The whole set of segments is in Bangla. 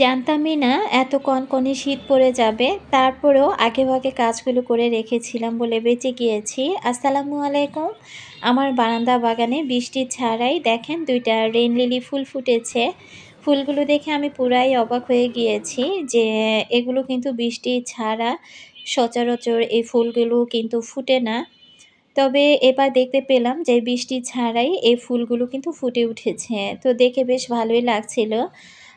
জানতামই না এত কনকনে শীত পড়ে যাবে। তারপরেও আগেভাগে কাজগুলো করে রেখেছিলাম বলে বেঁচে গিয়েছি। আসসালামু আলাইকুম। আমার বারান্দা বাগানে বৃষ্টি ছাড়াই দেখেন দুইটা রেন লিলি ফুল ফুটেছে। ফুলগুলো দেখে আমি পুরাই অবাক হয়ে গিয়েছি যে এগুলো কিন্তু বৃষ্টি ছাড়া সচরাচর এই ফুলগুলো কিন্তু ফুটে না। তবে এবার দেখতে পেলাম যে বৃষ্টি ছাড়াই এই ফুলগুলো কিন্তু ফুটে উঠেছে। তো দেখে বেশ ভালোই লাগছিল।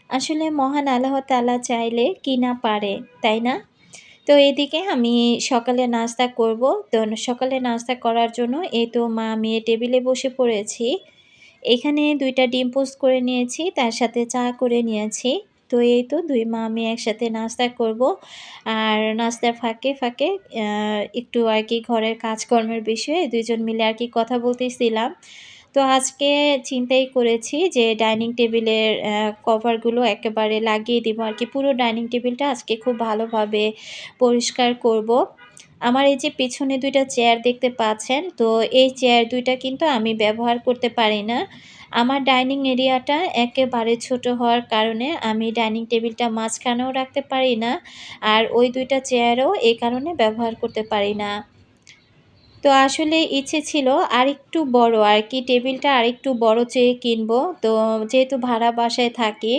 আসলে মহান আল্লাহ তালা চাইলে কি না পারে, তাই না? তো এদিকে আমি সকালে নাস্তা করব। তো সকালে নাস্তা করার জন্য এই তো মা মেয়ে টেবিলে বসে পড়েছি। এখানে দুইটা ডিম পোস্ট করে নিয়েছি, তার সাথে চা করে নিয়েছি। তো এই তো দুই মা আমি একসাথে নাস্তা করব। আর নাস্তার ফাঁকে ফাঁকে একটু আর কি ঘরের কাজকর্মের বিষয়ে দুইজন মিলে আর কি কথা বলতেছিলাম। তো আজকে চিন্তাই করেছি যে ডাইনিং টেবিলের কভারগুলো একেবারে লাগিয়ে দিব আর কি। পুরো ডাইনিং টেবিলটা আজকে খুব ভালোভাবে পরিষ্কার করব। আমার এই যে পেছনে দুইটা চেয়ার দেখতে পাচ্ছেন, তো এই চেয়ার দুইটা কিন্তু আমি ব্যবহার করতে পারি না। আমার ডাইনিং এরিয়াটা একেবারে ছোট হওয়ার কারণে আমি ডাইনিং টেবিলটা মাঝখানেও রাখতে পারি না আর ওই দুইটা চেয়ারও এই কারণে ব্যবহার করতে পারি না। তো আসলে ইচ্ছে ছিল আরেকটু বড়, আর কি টেবিলটা আরেকটু বড় চেয়ে কিনবো। তো যেহেতু ভাড়া বাসায় থাকি,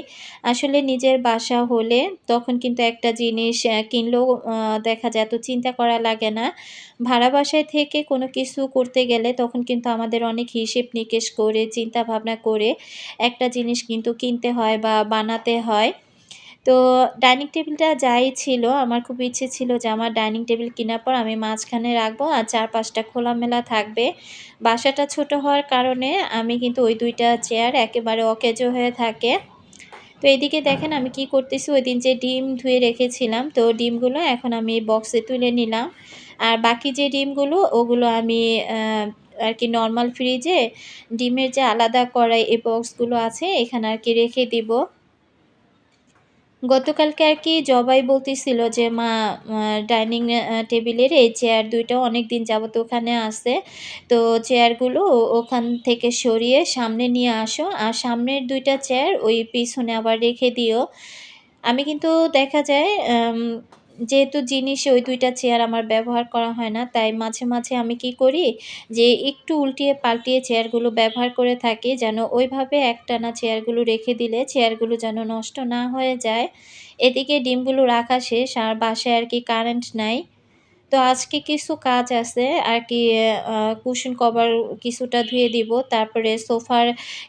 আসলে নিজের বাসা হলে তখন কিন্তু একটা জিনিস কিনলেও দেখা যায় তো চিন্তা করা লাগে না। ভাড়া বাসায় থেকে কোনো কিছু করতে গেলে তখন কিন্তু আমাদের অনেক হিসেব নিকেশ করে চিন্তা ভাবনা করে একটা জিনিস কিন্তু কিনতে হয় বা বানাতে হয়। তো ডাইনিং টেবিলটা যাই ছিল, আমার খুব ইচ্ছে ছিল যে আমার ডাইনিং টেবিল কেনার পর আমি মাঝখানে রাখব আর চারপাশটা খোলামেলা থাকবে। বাসাটা ছোট হওয়ার কারণে আমি কিন্তু ওই দুইটা চেয়ার একেবারে অকেজো হয়ে থাকে। তো এদিকে দেখেন আমি কি করতেছি, ওই দিন যে ডিম ধুয়ে রেখেছিলাম, তো ডিমগুলো এখন আমি বক্সে তুলে নিলাম। আর বাকি যে ডিমগুলো, ওগুলো আমি আর কি নর্মাল ফ্রিজে ডিমের যে আলাদা করাই এই বক্সগুলো আছে, এখানে আর কি রেখে দিব। গতকালকে আর কি জবাই বলতেছিল যে, মা ডাইনিং টেবিলের এই চেয়ার দুইটা অনেক দিন যাবত ওখানে আছে। তো চেয়ারগুলো ওখান থেকে সরিয়ে সামনে নিয়ে আসো। আর সামনের দুইটা চেয়ার ওই পিছনে আবার রেখে দিও। আমি কিন্তু দেখা যায় যেহেতু জিনিস ওই দুইটা চেয়ার আমার ব্যবহার করা হয় না, তাই মাঝে মাঝে আমি কি করি যে একটু উল্টিয়ে পাল্টিয়ে চেয়ারগুলো ব্যবহার করে থাকি যেন ওইভাবে একটানা চেয়ারগুলো রেখে দিলে চেয়ারগুলো যেন নষ্ট না হয়ে যায়। এদিকে ডিমগুলো রাখা শেষ আর বাসায় আর কি কারেন্ট নাই। তো আজকে কিছু কাজ আছে আর কি কুশন কভার কিছুটা ধুয়ে দিব, তারপরে সোফার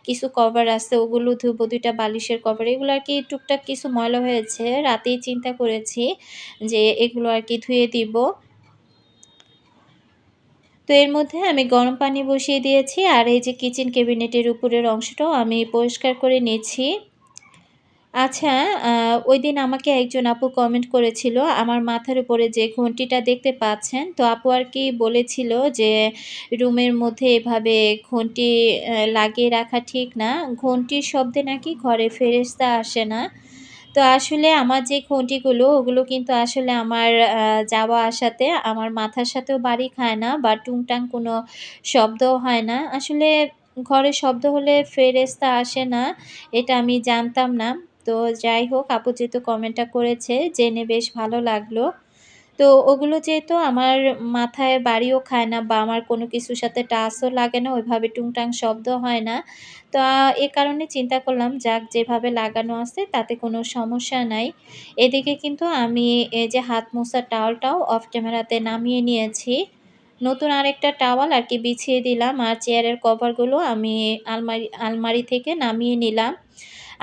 কিছু কভার আছে, ওগুলো ধুবো, দুইটা বালিশের কভার এগুলো আর কি টুকটাক কিছু ময়লা হয়েছে, রাতেই চিন্তা করেছি যে এগুলো আর কি ধুয়ে দিব। তো এর মধ্যে আমি গরম পানি বসিয়ে দিয়েছি, আর এই যে কিচেন ক্যাবিনেটের উপরের অংশটাও আমি পরিষ্কার করে নিয়েছি। আচ্ছা ওই দিন আমাকে একজন আপু কমেন্ট করেছিল, আমার মাথার উপরে যে ঘন্টিটা দেখতে পাচ্ছেন, তো আপু আর কি বলেছিল যে রুমের মধ্যে এভাবে ঘন্টি লাগিয়ে রাখা ঠিক না ঘন্টির শব্দে নাকি ঘরে ফেরেস্তা আসে না। তো আসলে আমার যে ঘন্টিগুলো ওগুলো কিন্তু আসলে আমার যাওয়া আসাতে, আমার মাথার সাথেও বাড়ি খায় না বা টুংটাং কোনো শব্দও হয় না। আসলে ঘরে শব্দ হলে ফেরেস্তা আসে না, এটা আমি জানতাম না। তো যাই হোক, আপু যেহেতু কমেন্টটা করেছে, জেনে বেশ ভালো লাগল। তো ওগুলো যেহেতু আমার মাথায় বাড়িও খায় না বা আমার কোনো কিছুর সাথে টাচও লাগে না, ওইভাবে টুংটাং শব্দ হয় না। তো এ কারণে চিন্তা করলাম, যাক যেভাবে লাগানো আছে তাতে কোনো সমস্যা নাই। এদিকে কিন্তু আমি এই যে হাত মোছার টাওয়ালটাও অফ ক্যামেরাতে নামিয়ে নিয়েছি। নতুন আরেকটা টাওয়াল আর কি বিছিয়ে দিলাম, আর চেয়ারের কভারগুলো আমি আলমারি আলমারি থেকে নামিয়ে নিলাম।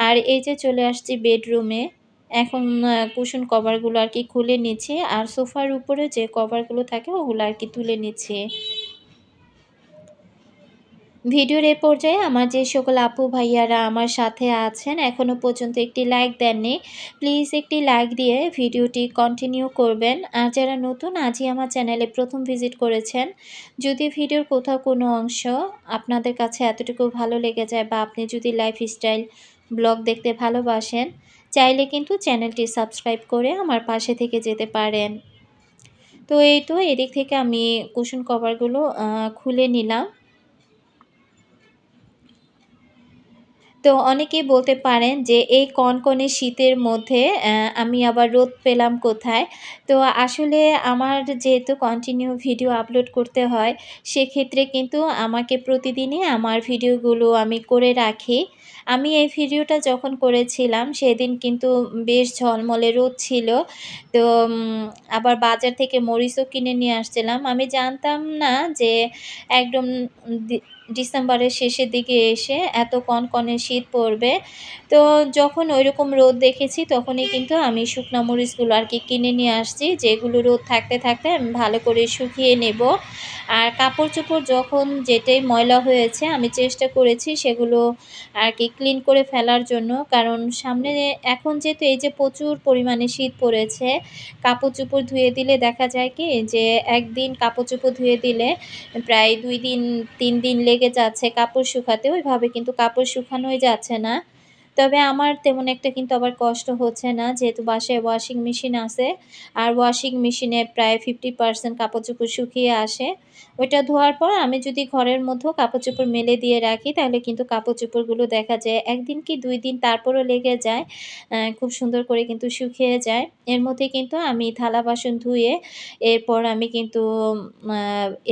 আর এই যে চলে আসছি বেডরুমে এখন কুশন কভারগুলো আর কি খুলে নিচ্ছি, আর সোফার উপরে যে কভারগুলো থাকে ওগুলো আর কি তুলে নিচ্ছি। ভিডিওর এ পর্যায়ে আমার যে সকল আপু ভাইয়ারা আমার সাথে আছেন এখনও পর্যন্ত একটি লাইক দেননি প্লিজ একটি লাইক দিয়ে ভিডিওটি কন্টিনিউ করবেন। আর যারা নতুন, আজই আমার চ্যানেলে প্রথম ভিজিট করেছেন, যদি ভিডিওর কোথাও কোনো অংশ আপনাদের কাছে এতটুকু ভালো লেগে যায় বা আপনি যদি লাইফস্টাইল ব্লগ দেখতে ভালোবাসেন চাইলে কিন্তু চ্যানেলটি সাবস্ক্রাইব করে আমার পাশে থেকে যেতে পারেন তো এই তো এদিক থেকে আমি কুশন কভারগুলো খুলে নিলাম তো অনেকেই বলতে পারেন যে এই কনকনে শীতের মধ্যে আমি আবার রোদ পেলাম কোথায়? তো আসলে আমার যেহেতু কন্টিনিউ ভিডিও আপলোড করতে হয়, সেক্ষেত্রে কিন্তু আমাকে প্রতিদিনই আমার ভিডিওগুলো আমি করে রাখি। আমি এই ভিডিওটা যখন করেছিলাম, সেদিন কিন্তু বেশ ঝলমলে রোদ ছিল। তো আবার বাজার থেকে মরিচও কিনে নিয়ে আসছিলাম। আমি জানতাম না যে একদম ডিসেম্বরের শেষের দিকে এসে এত কনকনে শীত পড়বে। তো যখন ঐরকম রোদ দেখেছি তখনই কিন্তু আমি শুকনা মরিচগুলো আর কি কিনে নিয়ে আসছি। যেগুলো রোদ থাকতে, থাকতে আমি ভালো করে শুকিয়ে নেব। আর কাপড়-চোপড় যখন যেটাই ময়লা হয়েছে আমি চেষ্টা করেছি সেগুলো আর কি ক্লিন করে ফেলার জন্য। কারণ সামনে এখন যেহেতু এই যে প্রচুর পরিমাণে শীত পড়েছে, কাপড়-চোপড় ধুয়ে দিলে দেখা যায় কি যে একদিন কাপড়-চোপড় ধুয়ে দিলে প্রায় দুই দিন তিন দিন লেগে যাচ্ছে কাপড় শুকাতে। ওইভাবে কিন্তু কাপড় শুকানোই যাচ্ছে না। তবে আমার তেমন একটা কিন্তু আবার কষ্ট হচ্ছে না, যেহেতু বাসায় ওয়াশিং মেশিন আছে। আর ওয়াশিং মেশিনে প্রায় 50% কাপড়-চোপড় শুকিয়ে আসে। ওইটা ধোয়ার পর আমি যদি ঘরের মধ্যেও কাপড়-চোপড় মেলে দিয়ে রাখি, তাহলে কিন্তু কাপড়-চোপড়গুলো দেখা যায়, একদিন কি দুই দিন তারপরও লেগে যায়। খুব সুন্দর করে কিন্তু শুকিয়ে যায়। এর মধ্যে কিন্তু আমি থালা বাসন ধুয়ে, এরপর আমি কিন্তু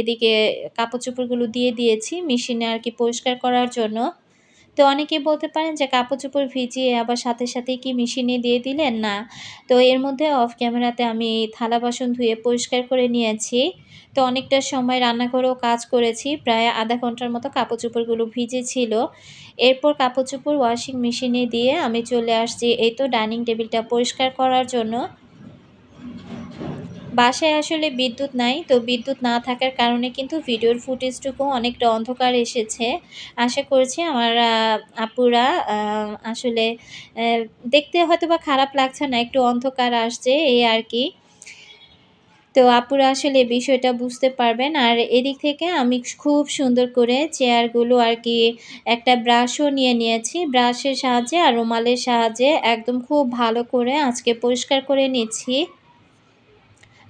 এদিকে কাপড়-চোপড়গুলো দিয়ে দিয়েছি মেশিনে আর কি পরিষ্কার করার জন্য। তো অনেকেই বলতে পারেন যে কাপড়-চোপড় ভিজিয়ে আবার সাথে, সাথেই কি মেশিনে দিয়ে দিলেন? না। তো এর মধ্যে অফ ক্যামেরাতে আমি থালা বাসন ধুয়ে পরিষ্কার করে নিয়েছি। তো অনেকটা সময় রান্নাঘরেও কাজ করেছি। প্রায় আধা ঘণ্টার মতো কাপড়-চোপড়গুলো ভিজে ছিল। এরপর কাপড়-চোপড় ওয়াশিং মেশিনে দিয়ে আমি চলে আসছি এই তো ডাইনিং টেবিলটা পরিষ্কার করার জন্য। বাসায় আসলে বিদ্যুৎ নাই। তো বিদ্যুৎ না থাকার কারণে কিন্তু ভিডিওর ফুটেজটুকু অনেকটা অন্ধকার এসেছে। আশা করছি আমার আপুরা আসলে দেখতে হয়তো বা খারাপ লাগছে না, একটু অন্ধকার আসছে এই আর কি তো আপুরা আসলে বিষয়টা বুঝতে পারবেন। আর এদিক থেকে আমি খুব সুন্দর করে চেয়ারগুলো আর কি একটা ব্রাশও নিয়ে নিয়েছি। ব্রাশের সাহায্যে আর রুমালের সাহায্যে একদম খুব ভালো করে আজকে পরিষ্কার করে নিচ্ছি।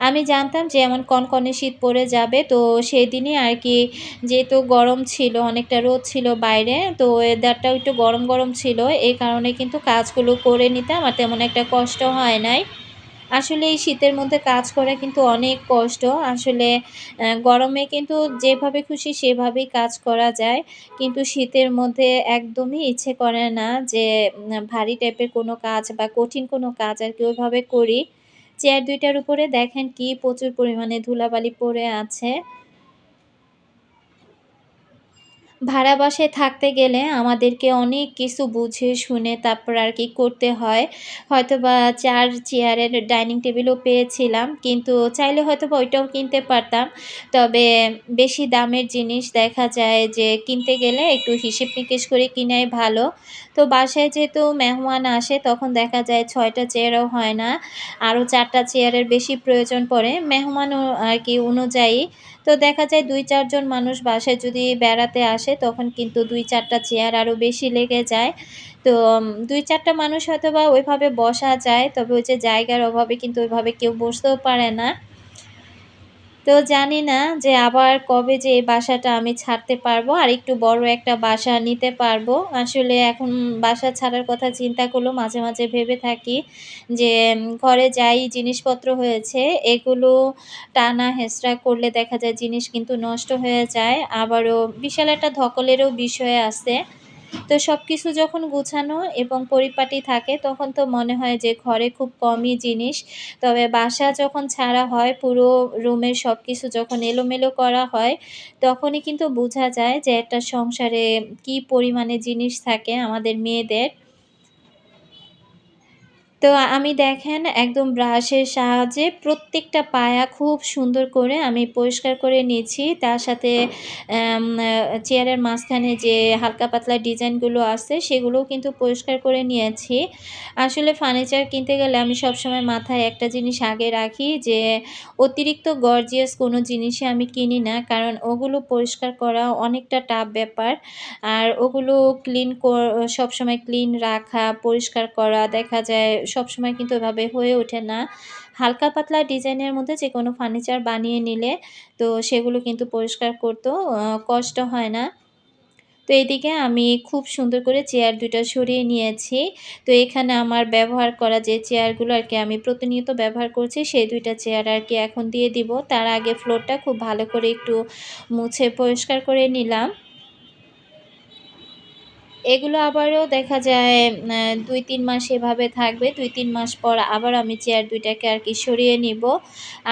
আমি জানতাম যে এমন কনকনে শীত পড়ে যাবে। তো সেদিনই আরকি যেহেতু গরম ছিল, অনেকটা রোদ ছিল বাইরে। তো ওয়েদারটাও একটু গরম, গরম ছিল। এই কারণে কিন্তু কাজগুলো করে নিতাম আর তেমন একটা কষ্ট হয় নাই। আসলে এই শীতের মধ্যে কাজ করা কিন্তু অনেক কষ্ট। আসলে গরমে কিন্তু যেভাবে খুশি সেভাবেই কাজ করা যায়। কিন্তু শীতের মধ্যে একদমই ইচ্ছে করে না যে ভারী টাইপের কোনো কাজ বা কঠিন কোনো কাজ আর কি ওইভাবে করি। চেয়ার দুইটার উপরে দেখেন কি প্রচুর পরিমাণে ধুলাবালি পড়ে আছে। ভাড়া বাসায় থাকতে গেলে আমাদেরকে অনেক কিছু বুঝে শুনে তারপর আর কি করতে হয়। হয়তোবা চার চেয়ারের ডাইনিং টেবিলও পেয়েছিলাম। কিন্তু চাইলে হয়তোবা ওইটাও কিনতে পারতাম। তবে বেশি দামের জিনিস দেখা যায় যে কিনতে গেলে একটু হিসেব-নিকেশ করে কিনাই ভালো। তো বাসায় যেহেতু মেহমান আসে, তখন দেখা যায় ছয়টা চেয়ারও হয় না। আরও ৪ টা চেয়ারের বেশি প্রয়োজন পড়ে মেহমানও আর কি অনুযায়ী। তো দেখা যায় দুই চারজন মানুষ বাসায় যদি বেড়াতে আসে তখন কিন্তু দুই চারটা চেয়ার আরও বেশি লেগে যায়। তো দুই চারটা মানুষ হয়তো বা ওইভাবে বসা যায়। তবে ওই যে জায়গার অভাবে কিন্তু ওইভাবে কেউ বসতেও পারে না। তো জানি না যে আবার কবে যে এই বাসাটা আমি ছাড়তে পারব আর একটু বড় একটা বাসা নিতে পারব। আসলে এখন বাসা ছাড়ার কথা চিন্তা করলেও মাঝে, মাঝে ভেবে থাকি যে ঘরে যাই জিনিসপত্র হয়েছে এগুলো টানা হেঁচড়া করলে দেখা যায় জিনিস কিন্তু নষ্ট হয়ে যায়। আবারও বিশাল একটা ধকলেরও বিষয় আছে। তো সব কিছু যখন গুছানো এবং পরিপাটি থাকে, তখন তো মনে হয় যে ঘরে খুব কমই জিনিস। তবে বাসা যখন ছাড়া হয়, পুরো রুমের সব কিছু যখন এলোমেলো করা হয়, তখনই কিন্তু বোঝা যায় যে একটা সংসারে কি পরিমাণে জিনিস থাকে আমাদের মেয়েদের। তো আমি দেখেন একদম ব্রাশের সাহায্যে প্রত্যেকটা পায়া খুব সুন্দর করে আমি পরিষ্কার করে নিয়েছি। তার সাথে চেয়ারের মাঝখানে যে হালকা পাতলা ডিজাইনগুলো আছে সেগুলোও কিন্তু পরিষ্কার করে নিয়েছি। আসলে ফার্নিচার কিনতে গেলে আমি সবসময় মাথায় একটা জিনিস আগে রাখি যে অতিরিক্ত গর্জিয়াস কোনো জিনিসই আমি কিনি না। কারণ ওগুলো পরিষ্কার করা অনেকটা টাফ ব্যাপার। আর ওগুলো ক্লিন সবসময় ক্লিন রাখা, পরিষ্কার করা দেখা যায় সবসময় কিন্তু এভাবে হয়ে ওঠে না। হালকা পাতলা ডিজাইনের মধ্যে যে কোনো ফার্নিচার বানিয়ে নিলে তো সেগুলো কিন্তু পরিষ্কার করতেও কষ্ট হয় না। তো এদিকে আমি খুব সুন্দর করে চেয়ার দুটো সরিয়ে নিয়েছি তো এখানে আমার ব্যবহার করা যে চেয়ারগুলো আর কি আমি প্রতিনিয়ত ব্যবহার করছি, সেই দুইটা চেয়ার আর কি এখন দিয়ে দিব তার আগে ফ্লোরটা খুব ভালো করে একটু মুছে পরিষ্কার করে নিলাম এগুলো আবারও দেখা যায় দুই, তিন মাস এভাবে থাকবে। দুই, তিন মাস পর আবার আমি চেয়ার দুইটাকে আর কি সরিয়ে নিব।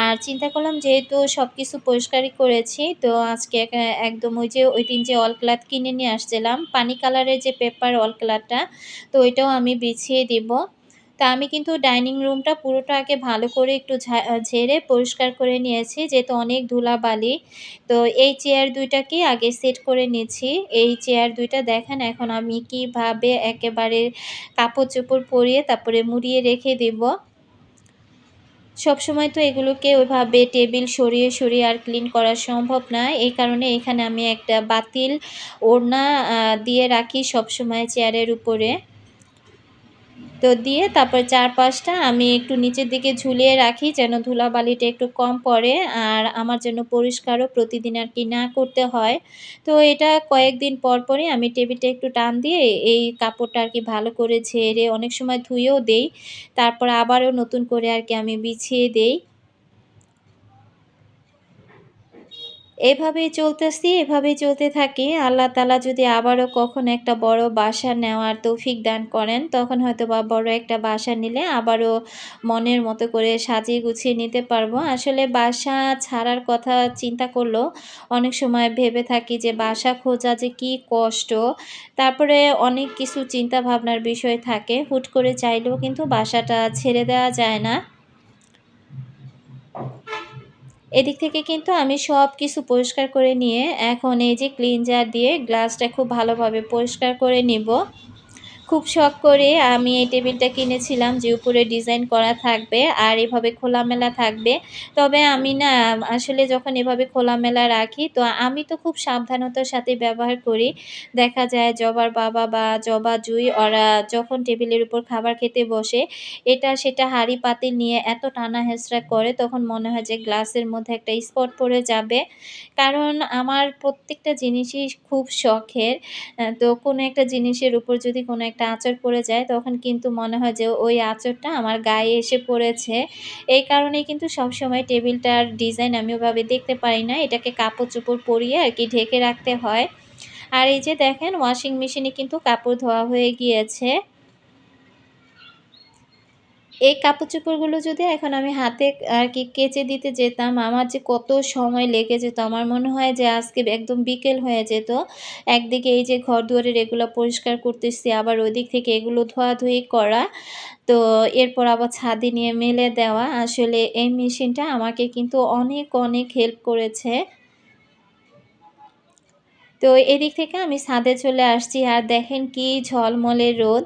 আর চিন্তা করলাম যেহেতু সব কিছু পরিষ্কারই করেছি, তো আজকে একদম ওই যে, ওই দিন যে অল ক্লাথ কিনে নিয়ে আসছিলাম, পানি কালারের যে পেপার অল ক্লাথটা তো ওইটাও আমি বিছিয়ে দিব। তা আমি কিন্তু ডাইনিং রুমটা পুরোটা আগে ভালো করে একটু ঝেড়ে পরিষ্কার করে নিয়েছি, যেহেতু অনেক ধুলাবালি। তো এই চেয়ার দুইটাকে আগে সেট করে নিয়েছি। এই চেয়ার দুইটা দেখেন, এখন আমি কীভাবে একেবারে কাপড় চোপড় পরিয়ে তারপরে মুড়িয়ে রেখে দেব। সবসময় তো এগুলোকে ওইভাবে টেবিল সরিয়ে সরিয়ে আর ক্লিন করা সম্ভব না। এই কারণে এখানে আমি একটা বাতিল ওড়না দিয়ে রাখি সবসময় চেয়ারের উপরে। তো দিয়ে তারপর চারপাশটা আমি একটু নিচের দিকে ঝুলিয়ে রাখি যেন ধুলাবালিটা একটু কম পড়ে আর আমার যেন পরিষ্কারও প্রতিদিন আর কি না করতে হয়। তো এটা কয়েকদিন পর পরই আমি টেবিলটা একটু টান দিয়ে এই কাপড়টা আর কি ভালো করে ঝেড়ে অনেক সময় ধুয়েও দেই। তারপর আবারও নতুন করে আর কি আমি বিছিয়ে দেই। এভাবেই চলতেছি, এভাবেই চলতে থাকি। আল্লাহ তালা যদি আবারও কখন একটা বড় বাসা নেওয়ার তৌফিক দান করেন, তখন হয়তো বা বড় একটা বাসা নিলে আবারও মনের মতো করে সাজিয়ে গুছিয়ে নিতে পারব। আসলে বাসা ছাড়ার কথা চিন্তা করলেও অনেক সময় ভেবে থাকি যে বাসা খোঁজা যে কি কষ্ট। তারপরে অনেক কিছু চিন্তা ভাবনার বিষয় থাকে, হুট করে চাইলেও কিন্তু বাসাটা ছেড়ে দেওয়া যায় না। এদিক থেকে কিন্তু আমি সব কিছু পরিষ্কার করে নিয়ে এখন এই যে ক্লিনজার দিয়ে গ্লাসটা খুব ভালোভাবে পরিষ্কার করে নিব। খুব শখ করে আমি এই টেবিলটা কিনেছিলাম যে উপরে ডিজাইন করা থাকবে আর এভাবে খোলামেলা থাকবে। তবে আমি না, আসলে যখন এভাবে খোলামেলা রাখি, তো আমি তো খুব সাবধানতার সাথে ব্যবহার করি। দেখা যায় জবার বাবা বা জবা জুই, ওরা যখন টেবিলের উপর খাবার খেতে বসে, এটা সেটা হাঁড়ি পাতি নিয়ে এত টানা হেঁচড়া করে, তখন মনে হয় যে গ্লাসের মধ্যে একটা স্পট পড়ে যাবে। কারণ আমার প্রত্যেকটা জিনিসই খুব শখের। তো কোনো একটা জিনিসের উপর যদি কোনো একটা আঁচড় পড়ে যায়, তখন কিন্তু মনে হয় যে ওই আঁচড়টা আমার গায়ে এসে পড়েছে। এই কারণে কিন্তু সবসময় টেবিলটার ডিজাইন আমি ওভাবে দেখতে পারি না। এটাকে কাপড় চোপড় পরিয়ে আর কি ঢেকে রাখতে হয়। আর এই যে দেখেন ওয়াশিং মেশিনে কিন্তু কাপড় ধোয়া হয়ে গিয়েছে। এই কাপড় চোপড়গুলো যদি এখন আমি হাতে আর কি কেচে দিতে যেতাম, আমার যে কত সময় লেগে যেত, আমার মনে হয় যে আজকে একদম বিকেল হয়ে যেত। একদিকে এই যে ঘর দুয়ারের এগুলো পরিষ্কার করতেছি, আবার ওই দিক থেকে এগুলো ধোয়াধুয়ি করা। তো এরপর আবার ছাদে নিয়ে মেলে দেওয়া। আসলে এই মেশিনটা আমাকে কিন্তু অনেক অনেক হেল্প করেছে। তো এদিক থেকে আমি ছাদে চলে আসছি আর দেখেন কি ঝলমলে রোদ।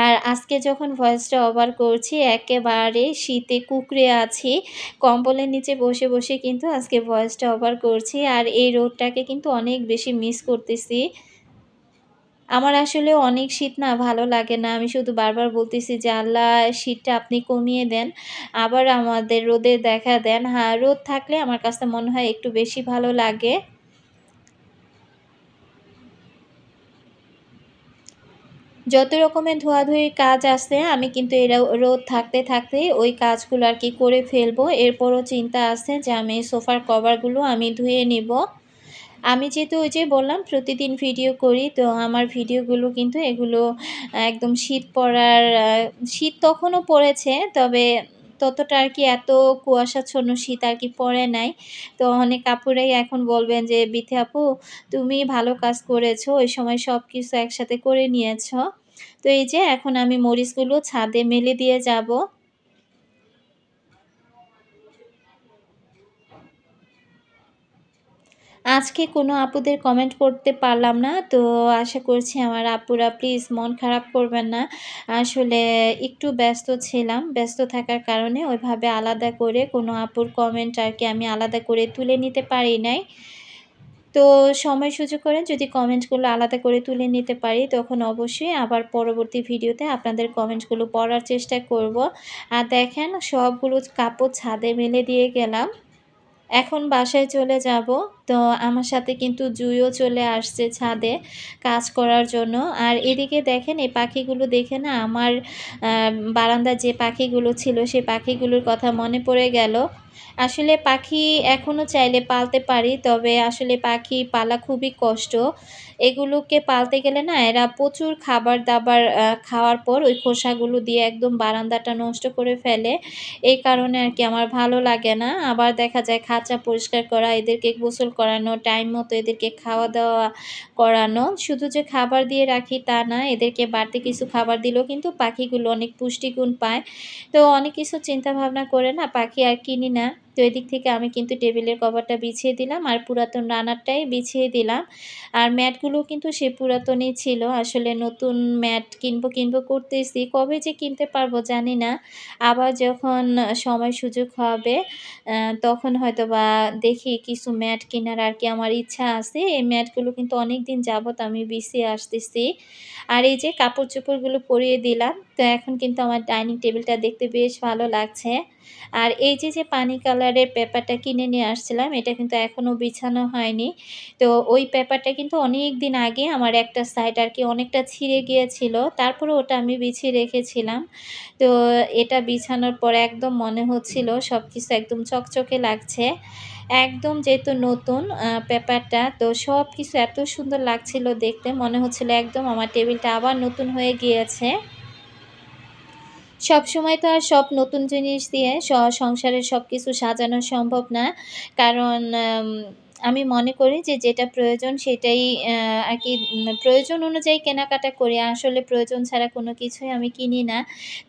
আর আজকে যখন ভয়েসটা ওভার করছি, একেবারে শীতে কুকড়ে আছি। কম্বলের নিচে বসে বসে কিন্তু আজকে ভয়েসটা ওভার করছি আর এই রোদটাকে কিন্তু অনেক বেশি মিস করতেছি। আমার আসলে অনেক শীত না, ভালো লাগে না। আমি শুধু বারবার বলতেছি যে, আল্লাহ, শীতটা আপনি কমিয়ে দেন। আবার আমাদের রোদে দেখা দেন। হ্যাঁ রোদ থাকলে আমার কাছে মনে হয় একটু বেশি ভালো লাগে। যত রকমের ধোয়াধুয়ির কাজ আছে, আমি কিন্তু এরা রোদ থাকতে থাকতেই ওই কাজগুলো আর কি করে ফেলব। এরপরও চিন্তা আছে যে আমি সোফার কভারগুলো আমি ধুয়ে নিব। আমি যেহেতু ওই যে বললাম, প্রতিদিন ভিডিও করি, তো আমার ভিডিওগুলো কিন্তু এগুলো একদম শীত পড়ার শীত তখনও পড়েছে, তবে ততটা আর কি এত কুয়াশাচ্ছন্ন শীত আর কি পড়ে নাই। তো অনেক আপুরাই এখন বলবেন যে, বিথে আপু, তুমি ভালো কাজ করেছ, ওই সময় সব কিছু একসাথে করে নিয়েছ। তো এই যে এখন আমি মরিচগুলো ছাদে মেলে দিয়ে যাব। আজকে কোনো আপুদের কমেন্ট করতে পারলাম না, তো আশা করছি আমার আপুরা প্লিজ মন খারাপ করবেন না। আসলে একটু ব্যস্ত ছিলাম, ব্যস্ত থাকার কারণে ওইভাবে আলাদা করে কোনো আপুর কমেন্ট আর কি আমি আলাদা করে তুলে নিতে পারি নাই। তো সময় সুযোগ করে যদি কমেন্টসগুলো আলাদা করে তুলে নিতে পারি, তখন অবশ্যই আবার পরবর্তী ভিডিওতে আপনাদের কমেন্টসগুলো পড়ার চেষ্টা করব। আর দেখেন, সবগুলো কাপড় ছাদে মেলে দিয়ে গেলাম। এখন বাসায় চলে যাব। তো আমার সাথে কিন্তু জুইও চলে আসছে ছাদে কাজ করার জন্য। আর এদিকে দেখেন, এই পাখিগুলো দেখে না আমার বারান্দার যে পাখিগুলো ছিল, সেই পাখিগুলোর কথা মনে পড়ে গেল। আসলে পাখি এখনও চাইলে পালতে পারি, তবে আসলে পাখি পালা খুবই কষ্ট। এগুলোকে পালতে গেলে না, এরা প্রচুর খাবার দাবার খাওয়ার পর ওই খোসাগুলো দিয়ে একদম বারান্দাটা নষ্ট করে ফেলে। এই কারণে আর কি আমার ভালো লাগে না। আবার দেখা যায় খাঁচা পরিষ্কার করা, এদেরকে গোসল করানো, টাইম মতো এদেরকে খাওয়া দাওয়া করানো। শুধু যে খাবার দিয়ে রাখি তা না, এদেরকে বাড়তি কিছু খাবার দিলেও কিন্তু পাখিগুলো অনেক পুষ্টিগুণ পায়। তো অনেক কিছু চিন্তা ভাবনা করে না পাখি আর কিনি না। তো এদিক থেকে আমি কিন্তু টেবিলের কভারটা বিছিয়ে দিলাম আর পুরাতন রানারটাই বিছিয়ে দিলাম। আর ম্যাটগুলো কিন্তু সে পুরাতনই ছিল। আসলে নতুন ম্যাট কিনবো কিনবো করতেছি। কবে যে কিনতে পারব জানি না। আবার যখন সময় সুযোগ হবে তখন হয়তো বা দেখি কিছু ম্যাট কেনার আর কি আমার ইচ্ছা আছে। এই ম্যাটগুলো কিন্তু অনেক দিন যাবত আমি বিছিয়ে আসতেছি। আর এই যে কাপড় চোপড়গুলো পরিয়ে দিলাম, তো এখন কিন্তু আমার ডাইনিং টেবিলটা দেখতে বেশ ভালো লাগছে। আর এই যে যে পানি কালারের পেপারটা কিনে নিয়ে আসছিলাম, এটা কিন্তু এখনও বিছানো হয়নি। তো ওই পেপারটা কিন্তু অনেক দিন আগে আমার একটা সাইড আর কি অনেকটা ছিঁড়ে গিয়েছিল, তারপরে ওটা আমি বিছিয়ে রেখেছিলাম। তো এটা বিছানোর পর একদম মনে হচ্ছিল সব কিছু একদম চকচকে লাগছে। একদম যেহেতু নতুন পেপারটা, তো সব কিছু এত সুন্দর লাগছিল দেখতে, মনে হচ্ছিল একদম আমার টেবিলটা আবার নতুন হয়ে গিয়েছে। সব সময় তো আর সব নতুন জিনিস দিয়ে সংসারের সব কিছু সাজানো সম্ভব না। কারণ আমি মনে করি যে যেটা প্রয়োজন সেটাই আর কি প্রয়োজন অনুযায়ী কেনাকাটা করি। আসলে প্রয়োজন ছাড়া কোনো কিছুই আমি কিনি না।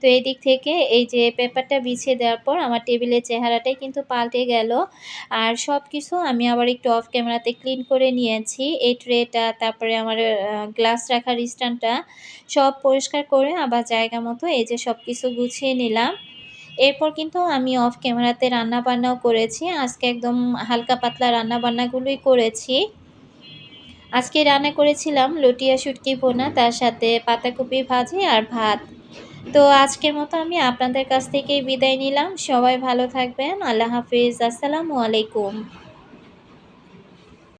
তো এই দিক থেকে এই যে পেপারটা বিছিয়ে দেওয়ার পর আমার টেবিলের চেহারাটাই কিন্তু পাল্টে গেল। আর সব কিছু আমি আবার একটু অফ ক্যামেরাতে ক্লিন করে নিয়েছি। এই ট্রেটা তারপরে আমার গ্লাস রাখার স্ট্যান্ডটা সব পরিষ্কার করে আবার জায়গা মতো এই যে সব কিছু গুছিয়ে নিলাম। এরপর কিন্তু আমি অফ ক্যামেরাতে রান্না বান্নাও করেছি। আজকে একদম হালকা পাতলা রান্না বান্নাগুলোই করেছি। আজকে রান্না করেছিলাম লটিয়া শুটকি বোনা তার সাথে পাতাকপি ভাজি আর ভাত। তো আজকের মতো আমি আপনাদের কাছ থেকেই বিদায় নিলাম। সবাই ভালো থাকবেন। আল্লাহ হাফিজ। আসসালামু আলাইকুম।